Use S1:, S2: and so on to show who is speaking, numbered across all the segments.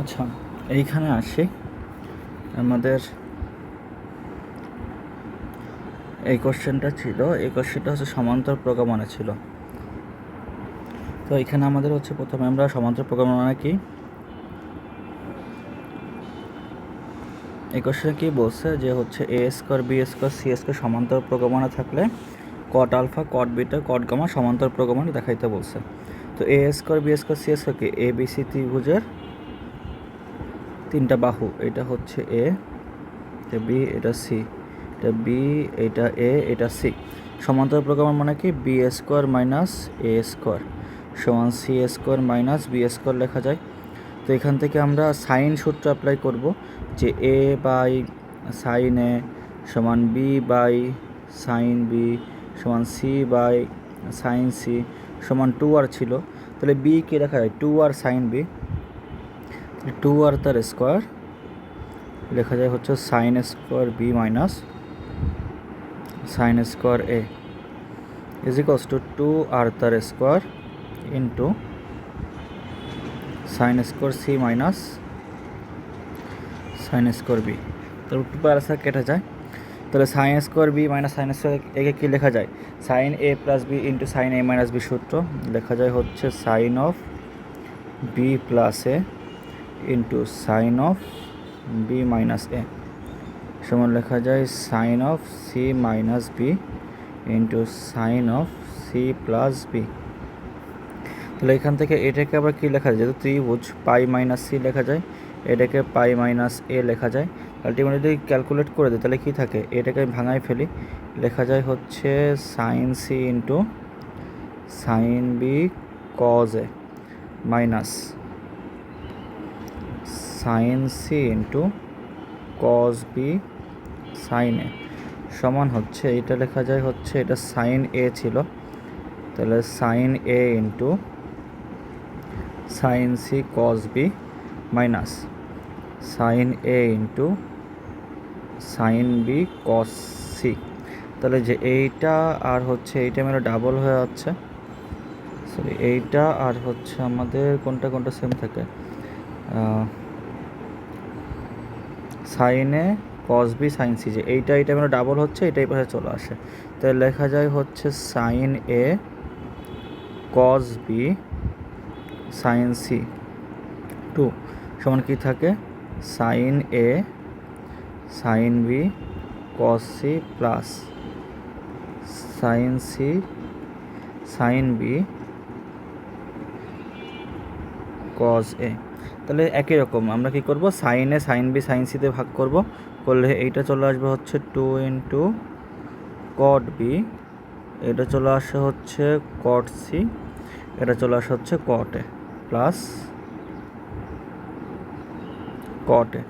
S1: আচ্ছা এইখানে আসি। আমাদের এই কোশ্চেনটা ছিল। এই কোশ্চেনটা হচ্ছে সমান্তর প্রোগ্রামানে ছিল। তো এখানে আমাদের হচ্ছে প্রথমে আমরা সমান্তর প্রোগ্রাম মানে কি? এই কোশ্চেনে কি বলছে? যে হচ্ছে A square B square C square সমান্তর প্রোগ্রামানে থাকলে cot alpha cot beta cot gamma সমান্তর প্রোগ্রামানে দেখাইতে বলছে। তো A square B square C square কি এ বি সি ত্রিভুজের তিনটা বাহু, এটা হচ্ছে এ, এটা বি, এটা সি, এটা বি, এটা এ, এটা সি। সমান্তর প্রোগ্রামার মানে কি? B square minus A square সমান C square minus B square লেখা যায়। তো এখান থেকে আমরা সাইন সূত্র অ্যাপ্লাই করব যে এ বাই সাইন এ সমান বি বাই সাইন বি সমান সি বাই সাইন সি সমান টু আর ছিল। তাহলে বি কে লেখা যায়? Two R sine B. Two R তার স্কোয়ার। লেখা যায় হচ্ছে sine square B minus sine square A. Is equals to two R তার square into sine square C minus sine square B. তারপর টু পার আসা কেটে যায়। তাহলে sine square B minus sine square একে কী লেখা যায়? Sine A plus B into sine A minus B সূত্র। লেখা যায় হচ্ছে sine of B plus A. Into sine of B minus A সমান লেখা যায় sine of C minus B into sine of C plus B তাহলে এখান থেকে এটাকে আবার কী লেখা যায়? যেহেতু ত্রিভুজ, পাই মাইনাস সি লেখা যায়, এটাকে পাই মাইনাস এ লেখা যায়। আলটিমেটলি যদি ক্যালকুলেট করে দিই, তাহলে কী থাকে? এটাকে ভাঙাই ফেলি। লেখা যায় হচ্ছে sine C into sine B cos A minus sine C into cos B sine A সমান হচ্ছে, এটা লেখা যায় হচ্ছে, এটা সাইন এ ছিল। তাহলে sine A into sine C cos B minus sine A into sine B cos C তাহলে যে এইটা আর হচ্ছে, এইটা মেরে ডাবল হয়ে যাচ্ছে। সরি এইটা আর হচ্ছে আমাদের কোনটা কোনটা সেম থাকে? সাইনে কস বি সাইন সি যে এইটা এইটা মানে ডাবল হচ্ছে, এটাই পাশে চলে আসে। তাই লেখা যায় হচ্ছে sine A cos B sine C two, সমান কি থাকে? Sine A sine B cos C plus sine C sine B cos A তাহলে একই রকম। আমরা কি করব? Sine A sine B sine সিতে ভাগ করব। করলে এইটা চলে আসবে হচ্ছে টু ইন্টু কট বি এটা চলে আসে হচ্ছে কট সি এটা চলে আসে হচ্ছে কট এ প্লাস কট এ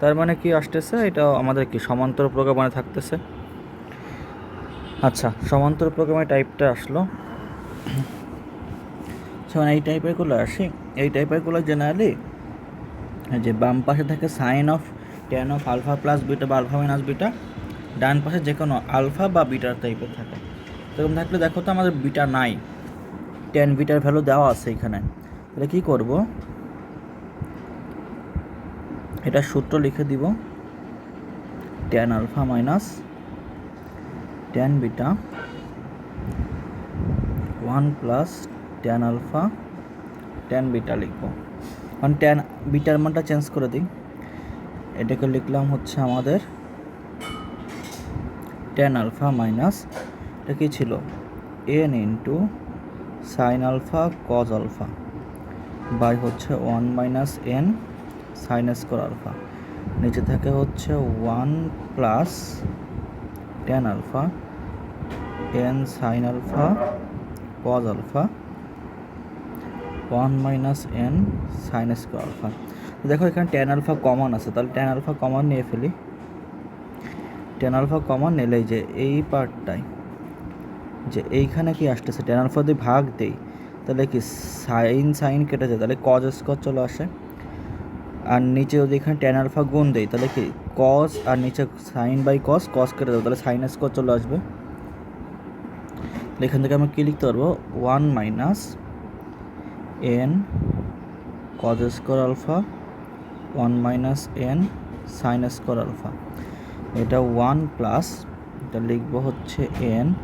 S1: তার মানে কি আসতেছে? এটা আমাদের কি সমান্তর প্রোগ্রামে থাকতেছে। আচ্ছা সমান্তর প্রোগ্রামের টাইপটা আসলো। যেমন এই টাইপেরগুলো আসি। এই টাইপেরগুলো জেনারেলি যে বাম পাশে থাকে sine of tan of alpha plus beta বা আলফা মাইনাস বিটা, ডান পাশে যে কোনো আলফা বা বিটার টাইপের থাকে। এরকম থাকলে দেখো তো আমাদের বিটা নাই। টেন বিটার ভ্যালু দেওয়া আছে এখানে। তাহলে কী করব? এটা সূত্র লিখে দিব। Tan alpha minus tan beta one plus tan alpha tan beta লিখব। কারণ টেন বিটার মানটা চেঞ্জ করে দিই। এটাকে লিখলাম হচ্ছে আমাদের টেন আলফা মাইনাস এটা কী ছিল? N into sine alpha cos alpha by হচ্ছে one minus N sine square alpha নিচে থাকে হচ্ছে one plus tan alpha N sine alpha cos alpha one minus N sine square alpha. দেখো এখানে ten alpha common আছে, তাহলে ten alpha common নিয়ে ফেলি। টেন আলফা কমন নিলেই যে এই পার্টটাই যে এইখানে কি আসতেছে টেন আলফা যদি ভাগ দেই, তাহলে কি সাইন সাইন কেটে যায়, তাহলে কজ স্কোয়ার চলে আসে। আর নিচে যদি এখানে টেন আলফা গুণ দেই, তাহলে কি কস আর নিচে সাইন বাই কস কস কেটে দেবো, তাহলে সাইন স্কোয়ার চলে আসবে। এখান থেকে আমি কী লিখতে পারব? One minus N cos square alpha one minus N sine square alpha এটা ওয়ান প্লাস এটা লিখব হচ্ছে N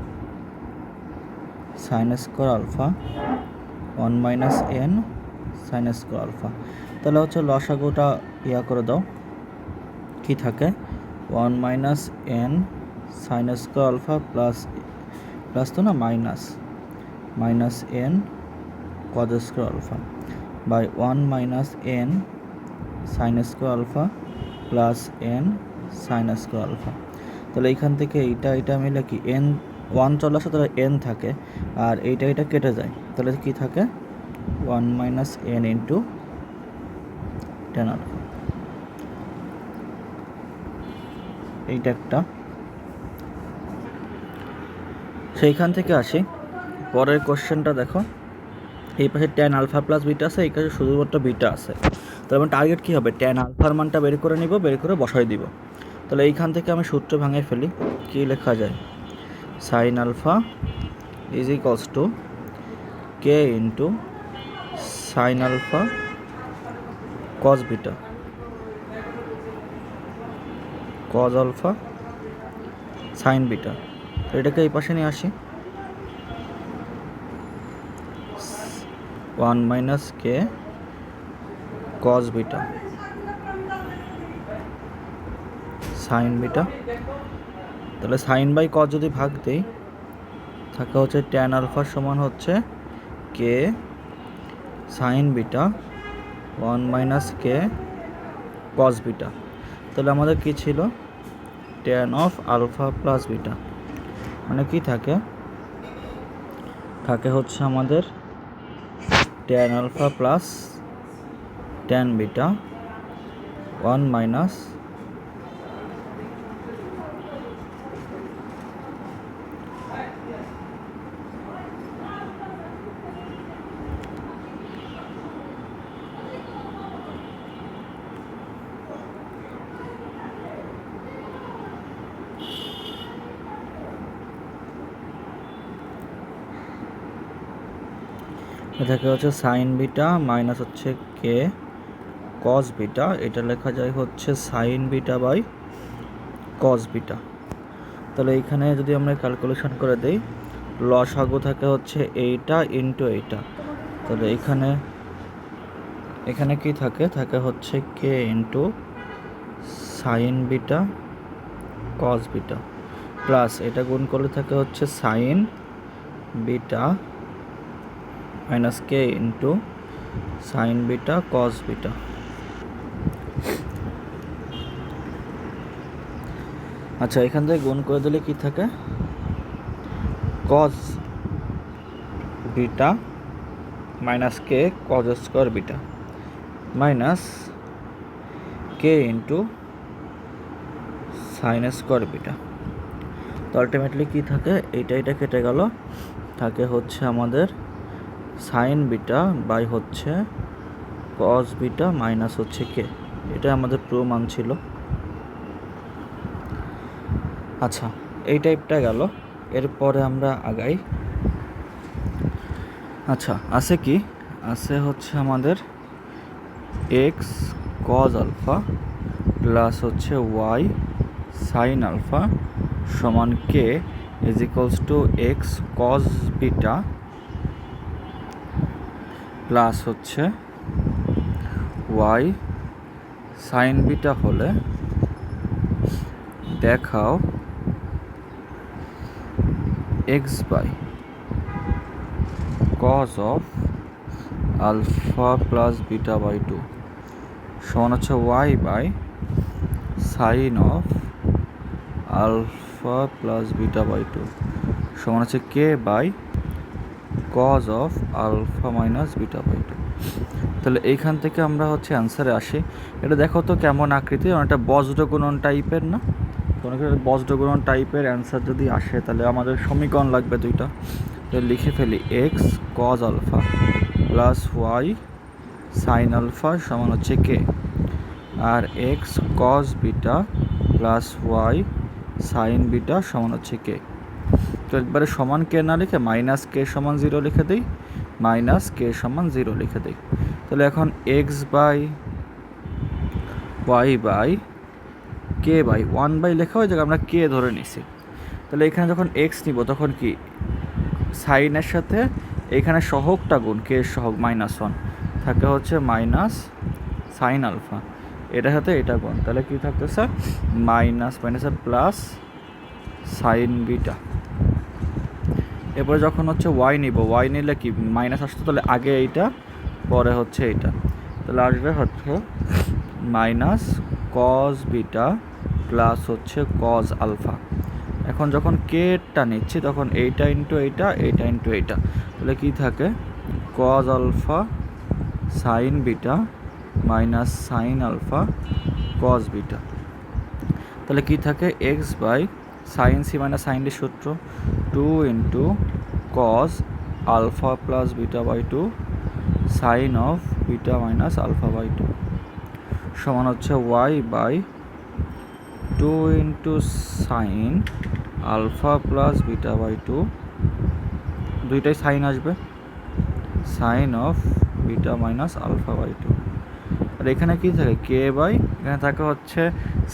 S1: sine square alpha one minus N sine square alpha তাহলে হচ্ছে লসাগুটা ইয়া করে দাও, কি থাকে? One minus N sine square alpha plus plus তো না minus minus N cos square alpha by one minus N sine square alpha plus N sine square alpha তাহলে এইখান থেকে এইটা এটা মিলে কি এন ওয়ান চলে আসে, তাহলে এন থাকে। আর এইটা এটা কেটে যায়। তাহলে কি থাকে? One minus N into tan alpha এইটা একটা। সেইখান থেকে আসি। পরের কোশ্চেনটা দেখো। এই পাশে ট্যান আলফা প্লাস বিটা আছে, এই কাছে শুধুমাত্র বিটা আছে। তাহলে আমার টার্গেট কী হবে? ট্যান আলফার মানটা বের করে নিব, বের করে বসাই দিব। তাহলে এইখান থেকে আমি সূত্র ভাঙে ফেলি, কী লেখা যায়? Sine alpha is equals to K into sine alpha cos beta cos alpha sine beta এটাকে এই পাশে নিয়ে আসি। One minus K cos beta. Sine beta. তাহলে সাইন বাই কজ যদি ভাগ দিই থাকে হচ্ছে ট্যান আলফার সমান হচ্ছে K sine beta, one minus K cos beta. তাহলে আমাদের কি ছিল? Tan of alpha plus beta. মানে কি থাকে? থাকে হচ্ছে আমাদের tan alpha plus tan beta one minus এটাকে হচ্ছে সাইন বিটা মাইনাস হচ্ছে কে কস বিটা এটা লেখা যায় হচ্ছে sine beta by cos beta তাহলে এইখানে যদি আমরা ক্যালকুলেশন করে দেই, লসাগু থাকে হচ্ছে এইটা ইন্টু এইটা। তাহলে এখানে এখানে কি থাকে? থাকে হচ্ছে K into sine beta cos beta plus এটা গুণ করলে থাকে হচ্ছে sine beta minus K into sine beta cos beta আচ্ছা এখান থেকে গুণ করে দিলে কি থাকে? Cos beta minus K cos square beta minus K into sine square beta তো আলটিমেটলি কী থাকে? এইটা এটা কেটে গেল। থাকে হচ্ছে আমাদের সাইন বিটা বাই হচ্ছে কস বিটা মাইনাস হচ্ছে কে এটা আমাদের প্রো মান ছিল। আচ্ছা এই টাইপটা গেল। এরপরে আমরা আগাই। আচ্ছা আছে কি? আছে হচ্ছে আমাদের এক্স কজ আলফা প্লাস হচ্ছে ওয়াই সাইন আলফা সমান K is equals to X cos beta plus হচ্ছে ওয়াই সাইন বিটা হলে দেখাও X by cos of alpha plus beta by two সমান হচ্ছে Y by sine of alpha plus beta by two সমান হচ্ছে K by cos of alpha minus beta by two তাহলে এইখান থেকে আমরা হচ্ছে অ্যান্সারে আসি। এটা দেখো তো কেমন আকৃতি অনেকটা বজ্রগুণন টাইপের না? কোনো বজ্রগুণন টাইপের অ্যান্সার যদি আসে, তাহলে আমাদের সমীকরণ লাগবে দুইটা। তো লিখে ফেলি X cos alpha plus Y sine alpha সমান হচ্ছে কে আর X cos beta plus Y sine beta সমান হচ্ছে কে তো একবারে সমান কে না লিখে মাইনাস কে সমান জিরো লিখে দিই মাইনাস কে সমান জিরো লিখে দিই। তাহলে এখন X by Y by K by one by লেখা হয়ে যাবে আমরা কে ধরে নিছি। তাহলে এখানে যখন এক্স নিব, তখন কি? সাইনের সাথে এখানে সহগটা গুণ কে সহগ মাইনাস ওয়ান থাকে হচ্ছে মাইনাস সাইন আলফা এটার সাথে এটা গুণ, তাহলে কি থাকতেছে? মাইনাস মাইনাসে প্লাস সাইন বিটা এরপরে যখন হচ্ছে ওয়াই নিব ওয়াই নিলে কি মাইনাস আসতো তাহলে আগে এইটা, পরে হচ্ছে এইটা। তাহলে আসবে হচ্ছে মাইনাস কজ বিটা প্লাস হচ্ছে কজ আলফা এখন যখন কেটা নিচ্ছি, তখন এইটা ইন্টু এইটা এইটা ইন্টু এইটা। তাহলে কি থাকে? Cos alpha sine beta minus sine alpha cos beta তাহলে কি থাকে? X by sine C minus sine D সূত্র। Two into cos alpha plus beta by two sine of beta minus alpha by two সমান হচ্ছে Y by two into sine alpha plus beta by two দুইটাই sine আসবে। Sine of beta minus alpha by two আর এখানে কি থাকে? কে by এখানে থাকে হচ্ছে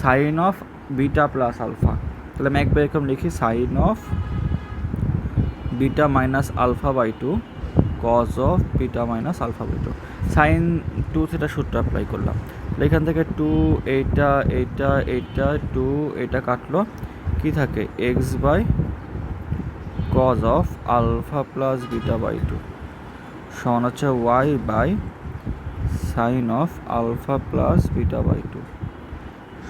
S1: sine of beta plus alpha তাহলে আমি একবার এরকম লিখি sine of beta minus alpha by two cos of beta minus alpha by two. Sine two সেটা সূত্র অ্যাপ্লাই করলাম। এখান থেকে টু এইটা এইটা এইটা টু এটা কাটলো। কি থাকে? X by cos of alpha plus beta by two. সমান হচ্ছে Y by sine of alpha plus beta by two.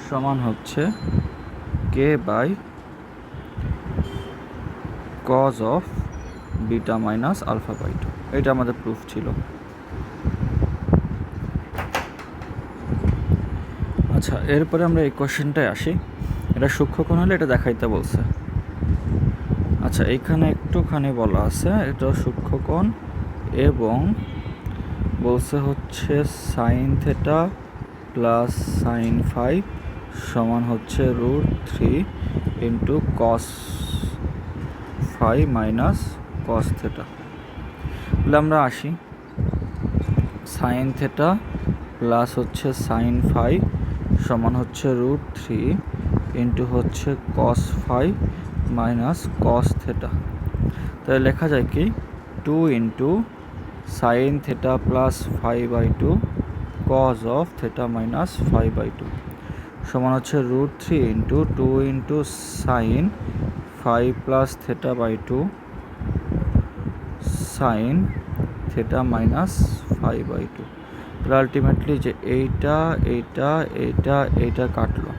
S1: সমান হচ্ছে K by cos of beta minus alpha by two. এটা আমাদের প্রুফ ছিল। আচ্ছা এরপরে আমরা এই কোশ্চেনটায় আসি। এটা সূক্ষ্মকোণ হলে এটা দেখাইতে বলছে। আচ্ছা এইখানে একটুখানি বলা আছে, এটা সূক্ষ্মকোণ এবং বলছে হচ্ছে sine theta plus sine five সমান হচ্ছে root three into cos five minus cos theta তাহলে আমরা আসি। সাইন থেটা প্লাস হচ্ছে সাইন ফাইভ সমান হচ্ছে রুট থ্রি ইন্টু হচ্ছে cos five minus cos theta তাহলে লেখা যায় কি? Two into sine theta plus five by two cos of theta minus five by two সমান হচ্ছে root three into two into sine five plus theta by two sine theta minus five by two তাহলে ultimately যে এইটা এইটা এইটা এইটা কাটলো।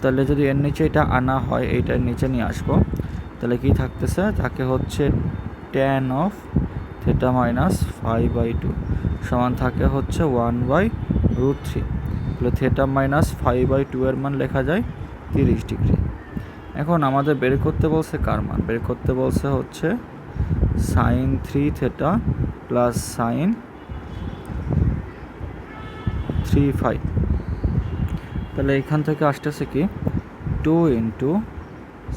S1: তাহলে যদি এর নিচে এটা আনা হয় এইটার নিচে নিয়ে আসব। তাহলে কি থাকতেছে? তাকে হচ্ছে tan of theta minus five by two সমান থাকে হচ্ছে ওয়ান বাই রুট থ্রি তাহলে theta minus five by two এর মান লেখা যায় তিরিশ ডিগ্রি। এখন আমাদের বের করতে বলছে কার মান? বের করতে বলছে হচ্ছে sine three theta plus sine three five. তাহলে এখান থেকে আসতেছে কি? Two into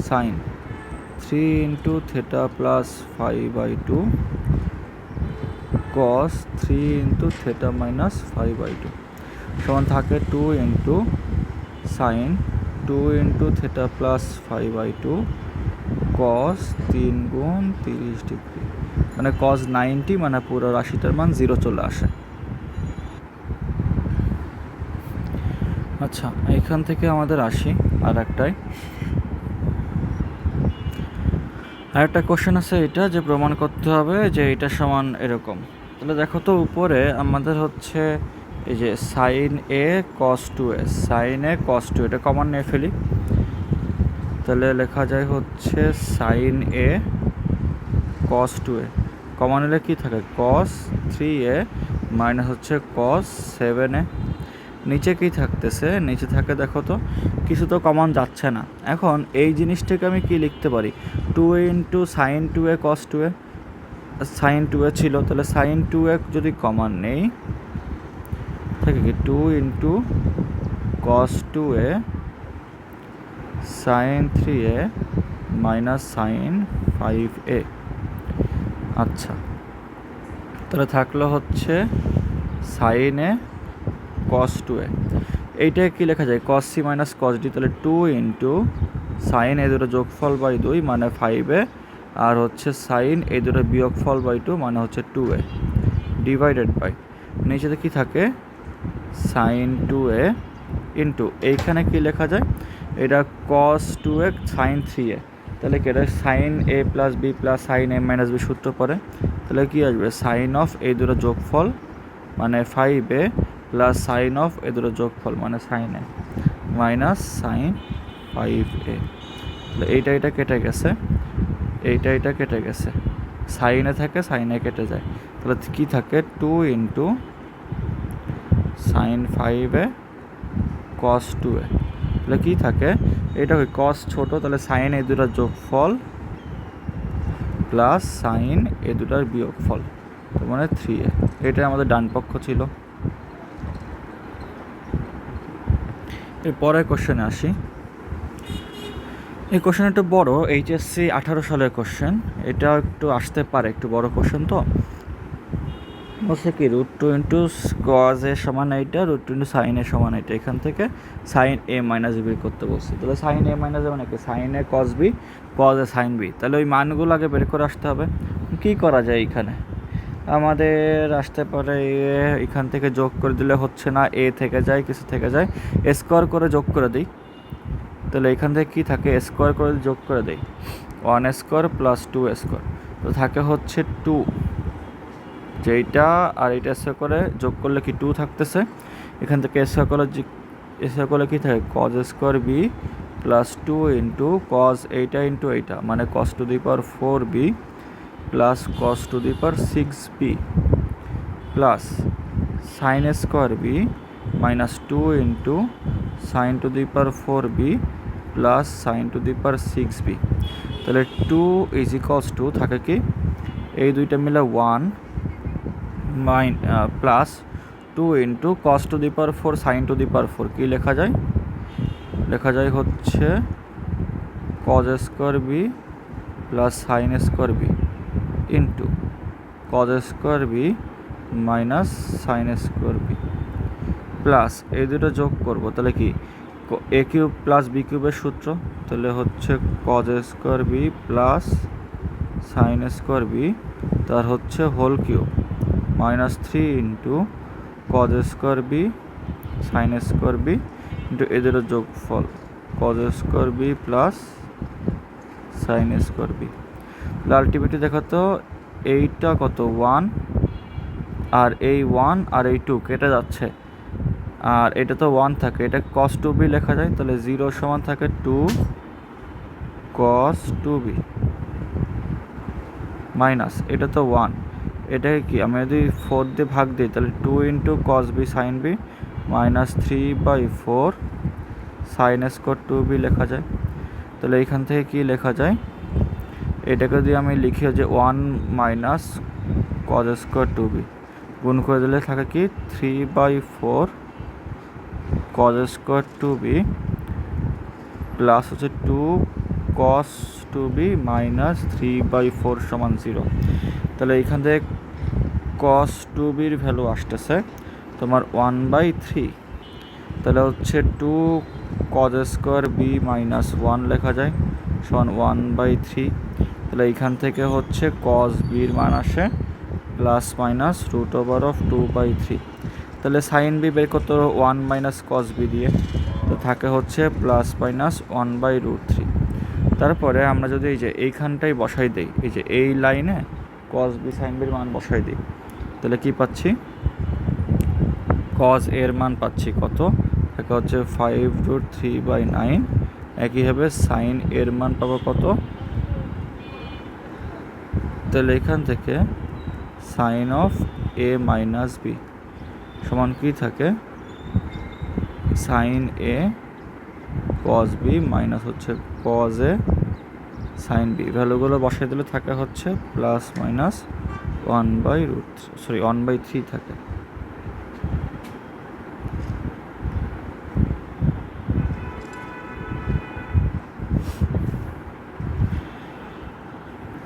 S1: sine. Three into theta plus five by two cos three into theta minus five by two. সমান থাকে two into sine, two into theta plus five by two cos তিন গুণ তিরিশ ডিগ্রি। মানে কস নাইনটি মানে পুরো রাশিটার মান zero চলে আসে। আচ্ছা এখান থেকে আমাদের আসি আর একটাই আর একটা কোশ্চেন আছে এটা যে প্রমাণ করতে হবে যে এটা সমান এরকম। তাহলে দেখো তো উপরে আমাদের হচ্ছে এই যে sine A cos two A sine A cos two এটা কমন নিয়ে ফেলি। তাহলে লেখা যায় হচ্ছে sine A cos two A common নিলে কী থাকে? কস থ্রি এ মাইনাস হচ্ছে কস সেভেন এ নিচে কী থাকতেছে? নিচে থাকে দেখো তো, কিছু তো কমন যাচ্ছে না। এখন এই জিনিসটাকে আমি কি লিখতে পারি? Two A into sine two A cos two A sine two A ছিল, তাহলে সাইন টু এ যদি কমন নেই, থাকে কি? Two into cos two A sine three A minus sine five A. আচ্ছা তাহলে থাকল হচ্ছে সাইন এ কস টু এ। এইটা কী লেখা যায়? Cos C minus cos D তাহলে টু ইন্টু সাইন এই দুটো যোগফল বাই দুই মানে ফাইভ এ, আর হচ্ছে সাইন এই দুটো বিয়োগফল বাই টু মানে হচ্ছে টু এ। ডিভাইডেড বাই নিচেতে কী থাকে? সাইন টু এ ইন্টু এইখানে কী লেখা যায়? এটা cos two A sine three A তাহলে কি এটা sine A plus B plus sine A minus B সূত্র পরে তাহলে কী আসবে? সাইন অফ এই দুটো যোগফল মানে five A plus sine of A দুটো যোগফল মানে sine A minus sine five A তাহলে এইটা এটা কেটে গেছে। এইটা এটা কেটে গেছে। সাইনে থাকে সাইনে কেটে যায়। তাহলে কি থাকে? Two into sine five A cos two A কী থাকে? এটা ওই কস ছোটো? তাহলে সাইন এ দুটার যোগফল প্লাস সাইন এ দুটার বিয়োগফল। তো মানে থ্রি এ। এটা আমাদের ডান পক্ষ ছিল। এর পরের কোশ্চেনে আসি। এই কোশ্চেন একটু বড় এইচএসসি আঠারো সালের কোশ্চেন এটা একটু আসতে পারে, একটু বড় কোশ্চেন তো। বলছে কি রুট টু ইন্টু কজ এর সমান এইটা রুট টু ইন্টু সাইন এর সমান এইটা। এখান থেকে সাইন এ মাইনাস বি করতে বলছে। তাহলে সাইন এ মাইনাস মানে কি? Sine A cos B cos A sine B তাহলে ওই মানগুলো আগে বের করে আসতে হবে। কী করা যায় এইখানে আমাদের আসতে পারে এখান থেকে যোগ করে দিলে হচ্ছে না এ থেকে যায়, কিছু থেকে যায়। স্কোয়ার করে যোগ করে দিই। তাহলে এখান থেকে কী থাকে? স্কোয়ার করে যোগ করে দেই। One square plus two square তো থাকে হচ্ছে টু যেইটা আর এইটা স্কোয়ার করে যোগ করলে কি টু থাকতেছে? এখান থেকে স্কোয়ার করে স্কোয়ার করলে কী থাকে? Cos square B plus two into cos এইটা ইন্টু এইটা মানে cos to the power four B plus cos to the power six B plus sine square B minus two into sine to the power four B plus sine to the power six B তাহলে two is equals two থাকে কি? এই দুইটা মিলে one minus plus two into cos to the power four sine to the power four কী লেখা যায়? লেখা যায় হচ্ছে cos square B plus sine square B into cos square B minus sine square B plus এই দুটো যোগ করব, তাহলে কি? এ কিউব প্লাস বি কিউবের সূত্র, তাহলে হচ্ছে cos square B plus sine square B তার হচ্ছে whole cube minus three into cos square B sine square B into এদেরও যোগফল cos square B plus sine square B ultimately দেখো তো, এইটা কত? ওয়ান আর এই ওয়ান আর এই টু কেটে যাচ্ছে। আর এটা তো ওয়ান থাকে, এটা কস টু বি লেখা যায়, তাহলে জিরো সমান থাকে two cos two B minus এটা তো ওয়ান এটাকে কি? আমি যদি ফোর দিয়ে ভাগ দিই, তাহলে two into cos B sine B minus three by four sine square two B লেখা যায়। তাহলে এইখান থেকে কি লেখা যায়? এটাকে যদি আমি লিখি যে one minus cos square two B গুণ করে দিলে থাকে কি? Three by four cos square two B plus হচ্ছে two cos two B minus three by four সমান জিরো তাহলে এইখান থেকে কস টু বির ভ্যালু আসতেছে তোমার ওয়ান বাই থ্রি তাহলে হচ্ছে two cos square B minus one লেখা যায়, সমান ওয়ান বাই থ্রি তাহলে এইখান থেকে হচ্ছে কজ বির মান আসে plus minus root over of two by three তাহলে সাইন বি বের করতে ওয়ান মাইনাস কজ বি দিয়ে। তো থাকে হচ্ছে plus minus one by root three তারপরে আমরা যদি এই যে এইখানটাই বসাই দিই, এই যে এই লাইনে কজ বি সাইন বির মান বসাই দিই, তাহলে কি পাচ্ছি? কজ এর মান পাচ্ছি কত? এটা হচ্ছে five root three by nine একইভাবে সাইন এর মান পাবো কত? তাহলে এখান থেকে sine of A minus B সমান কি থাকে? Sine A cos B minus হচ্ছে কজ এ সাইন বি ভ্যালুগুলো বসাই দিলে থাকে হচ্ছে plus minus one by root sorry one by three থাকে।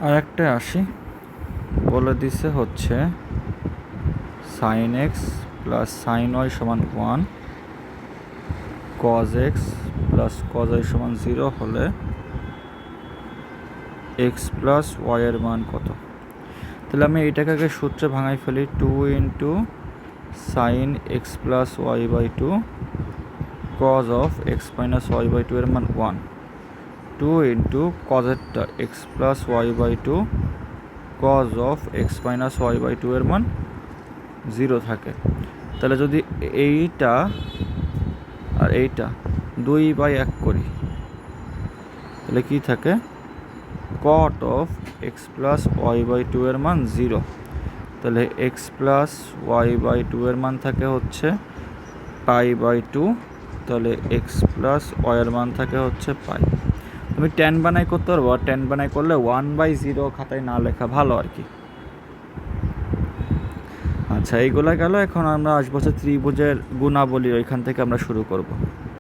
S1: আর একটা আসি, বলে দিছে হচ্ছে sine X plus sine Y সমান one cos X plus cos Y সমান জিরো হলে এক্স প্লাস ওয়াইয়ের মান কত? তাহলে আমি এইটাকে সূত্রে ভাঙাই ফেলি two into sine X plus Y by two cos of X minus Y by two এর মান one two into কজেরটা X plus Y by two cos of X minus Y by two এর মান জিরো থাকে। তাহলে যদি এইটা আর এইটা দুই বাই এক করি। তাহলে কি থাকে? Cot of X plus Y by two এর মান জিরো তাহলে X plus Y by two এর মান থাকে হচ্ছে পাই বাই টু তাহলে এক্স প্লাস ওয়াইয়ের মান থাকে হচ্ছে পাই তুমি টেন বানাই করতে পারব, আর টেন বানাই করলে ওয়ান বাই জিরো খাতায় না লেখা ভালো আর কি। আচ্ছা এইগুলা গেল। এখন আমরা আসব হচ্ছে ত্রিভুজের গুণাবলী ওইখান থেকে আমরা শুরু করব।